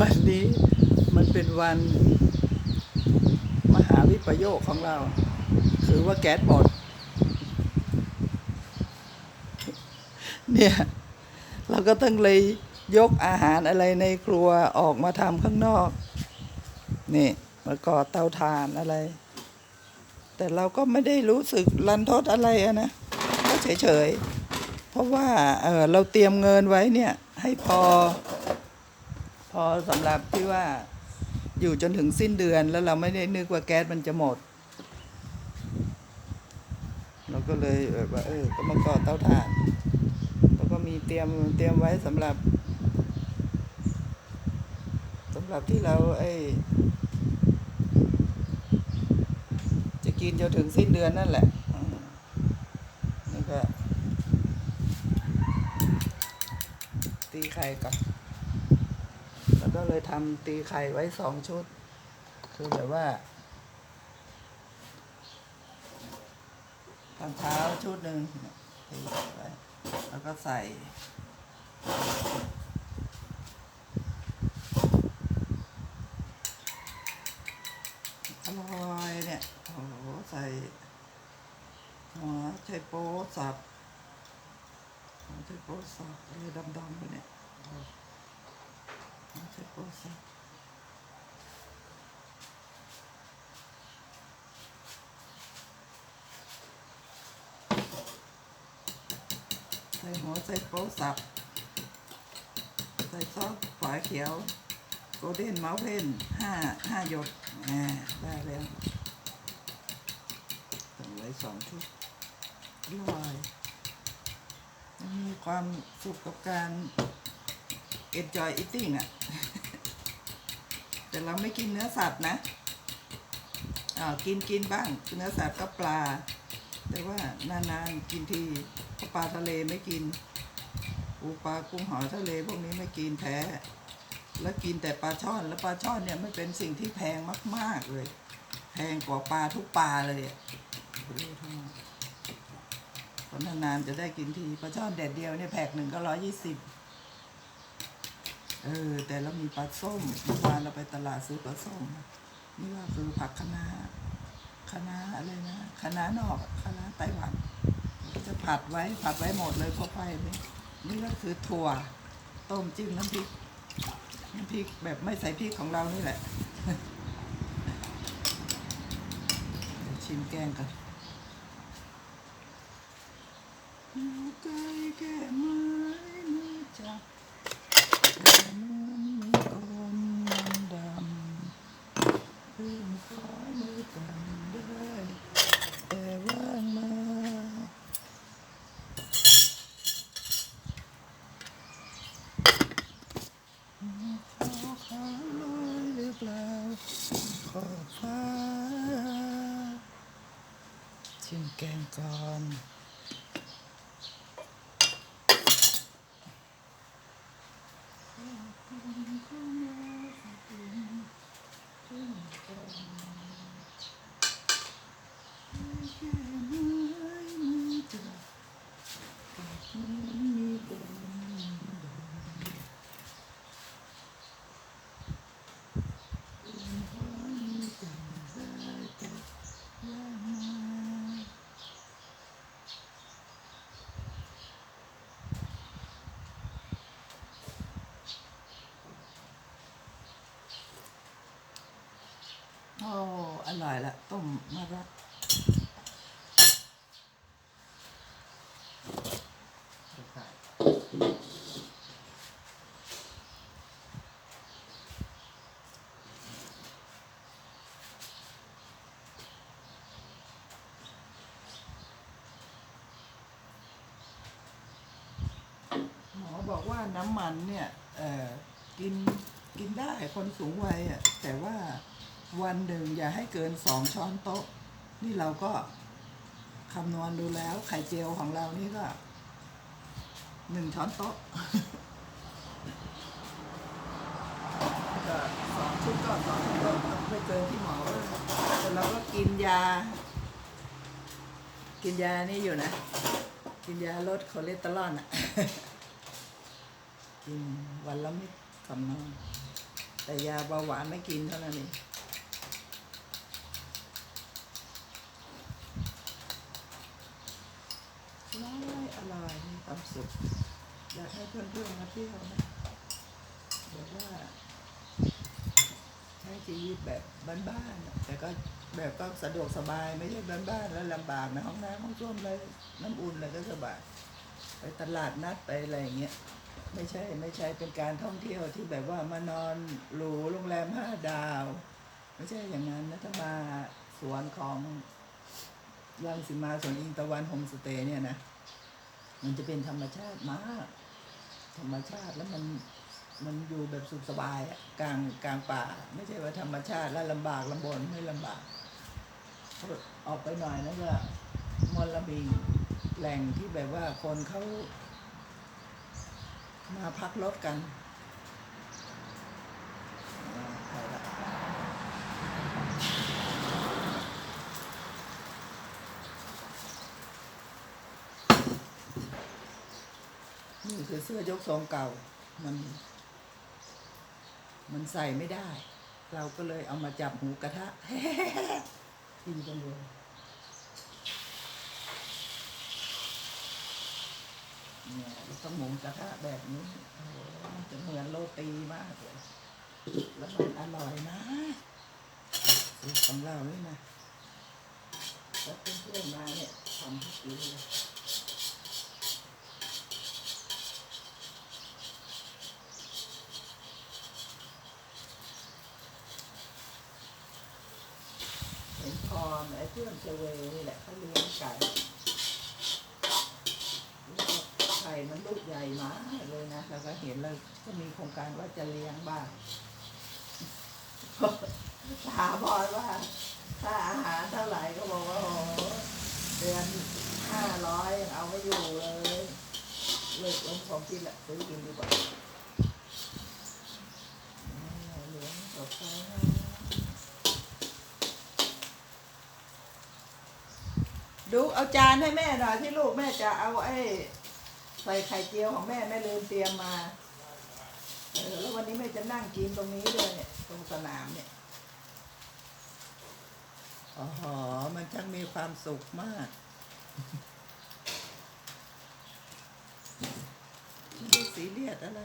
วันนี้มันเป็นวันมหาวิปโยคของเรา คือว่าแก๊สหมดเนี่ย เราก็ต้องเลยยกอาหารอะไรในครัวออกมาทำข้างนอก นี่มาก่อเตาถ่านอะไร แต่เราก็ไม่ได้รู้สึกรันทดอะไระนะ ก็เฉยๆ เพราะว่าเออเราเตรียมเงินไว้เนี่ย ให้พอ อสำหรับที่ว่าอยู่จนถึงสิ้นเดือนแล้วเราไม่ได้นึกว่าแก๊สมันจะหมด เราก็เลยแบบว่าเออก็มาก่อเตาถ่านแล้วก็มีเตรียมเตรียมไว้สำหรับสำหรับที่เราไอ้จะกินจนถึงสิ้นเดือนนั่นแหละนี่ก็ตีไข่ก่อน แล้วก็เลยทำตีไข่ไว้สองชุด คือแบบว่าตอนเช้าชุดหนึ่งตีไว้แล้วก็ใส่อร่อยเนี่ย โอ้โห ใส่หัวไชโป๊สับหัวไชโป๊สับอะไรดำๆไปเนี่ย หัวไชโป๊สับใส่หัวไชโป๊สับ ใส่ซอสฝาเขียว โกลเด้นเมาเพนห้าห้าหยดอ่าได้แล้วสั่งไว้สองชุดอร่อยมีความสุขกับการ enjoy eating อะ แต่เราไม่กินเนื้อสัตว์นะอ่ากินกินบ้าง เนื้อสัตว์ก็ปลา แต่ว่านานๆกินทีปลาทะเลไม่กินปูปลากุ้งหอยทะเลพวกนี้ไม่กินแพ้ แล้วกินแต่ปลาช่อนแล้วปลาช่อนเนี่ยไมันเป็นสิ่งที่แพงมาก ๆเลย แพงกว่าปลาทุกปลาเลยอะนานๆจะได้กินทีปลาช่อนแดดเดียวเนี่ยแพ็คหนึ่งก็ร้อยยี่สิบ เออ แต่เรามีปลาส้มเมื่อวานเราไปตลาดซื้อปลาส้มนี่ก็คือผักคะน้าคะน้าอะไรนะคะน้านอกคะน้าไต้หวันจะผัดไว้ผัดไว้หมดเลยพราะไฟนี่นี่ก็คือถั่ว ต้มจิ้มน้ำพริกน้ำพริกแบบไม่ใส่พริกของเรานี่แหละชิมแกงกันอยู่ใกล้แค่ไม้มือจับแต่เหมือนมีคนดำเรื่องขอมือกั ขอขาวลยหรือเปล่าขอบฟ้าชิมแกงก่อน Thank you. ร่อยละต้มมะระหมอบอกว่าน้ำมันเนี่ยเออกินกินได้คนสูงวัยอะแต่ว่า วันหนึ่งอย่าให้เกินสองช้อนโต๊ะ นี่เราก็คำนวณดูแล้วไข่เจียวของเรานี่ก็หนึ่งช้อนโต๊ะก็สองชุดก็สองช้อนโต๊ะไม่เกินที่หมอแต่เราก็กินยา กินยานี่อยู่นะ กินยาลดคอเลสเตอรอลอะกินวันละเม็ดก่อนนอนแต่ยาเบาหวานไม่กินเท่านั้นเองร้อยอร่อยมีความสุข อยากให้เพื่อนๆมาเที่ยวนะแบบว่าใช้ชีวิตแบบบ้านๆแต่ก็แบบก็สะดวกสบายไม่ใช่บ้านๆแล้วลำบากในะห้องน้ำห้องส้วมอะไรน้ำอุ่นอะไรก็สบายไปตลาดนัดไปอะไรอย่างเงี้ยไม่ใช่ไม่ใช่เป็นการท่องเที่ยวที่แบบว่ามานอนหรูโรงแรมห้าดาว ไม่ใช่อย่างนั้นนะถ้ามาสวนของรังสิมาสวนอิงตะวันโฮมสเตย์เนี่ยนะ มันจะเป็นธรรมชาติมาก ธรรมชาติแล้วมันมันอยู่แบบสุขสบายกลางกลางป่า ไม่ใช่ว่าธรรมชาติแล้วลำบากลำบนไม่ลำบาก ออกไปหน่อยนะก็มลบิงแหล่งที่แบบว่าคนเขามาพักรถกันอ่าไปละนี่ คือเสื้อยกทรงเก่า มัน มันใส่ไม่ได้ เราก็เลยเอามาจับหมูกระทะกินกันเลยเนี่ยแล้วก็หมูกระทะแบบนี้มันจะเหมือนโรตีมากเลย แล้วมันอร่อยนะสูตรของเราเลยนะแล้วเพื่อนๆมาเนี่ยทำทุกปีเลย ห็นพรไอ้เพื่อนเซเวนี่แหละเขาเลี้ยงไก่แล้วก็ไข่มันลูกใหญ่มากเลยนะแล้วก็เห็นแล้วก็มีโครงการว่าจะเลี้ยงบ้างถามพรว่าค่าอาหารเท่าไหร่ก็บอกว่าโอ้เดือนห้าร้อยเอาไม่อยู่เลยเลิกลงของกินแหละซื้อกินดีกว่าเลี้ยงสดใสนะ ดูเอาจานให้แม่หน่อยที่ลูกแม่จะเอาไอ้ใส่ไข่เจียวของแม่แม่ลืมเตรียมมาเออแล้ววันนี้แม่จะนั่งกินตรงนี้เลยเนี่ย ตรงสนามเนี่ยอ๋อมันช่างมีความสุขมากไม่ได้สีเลียดอะไร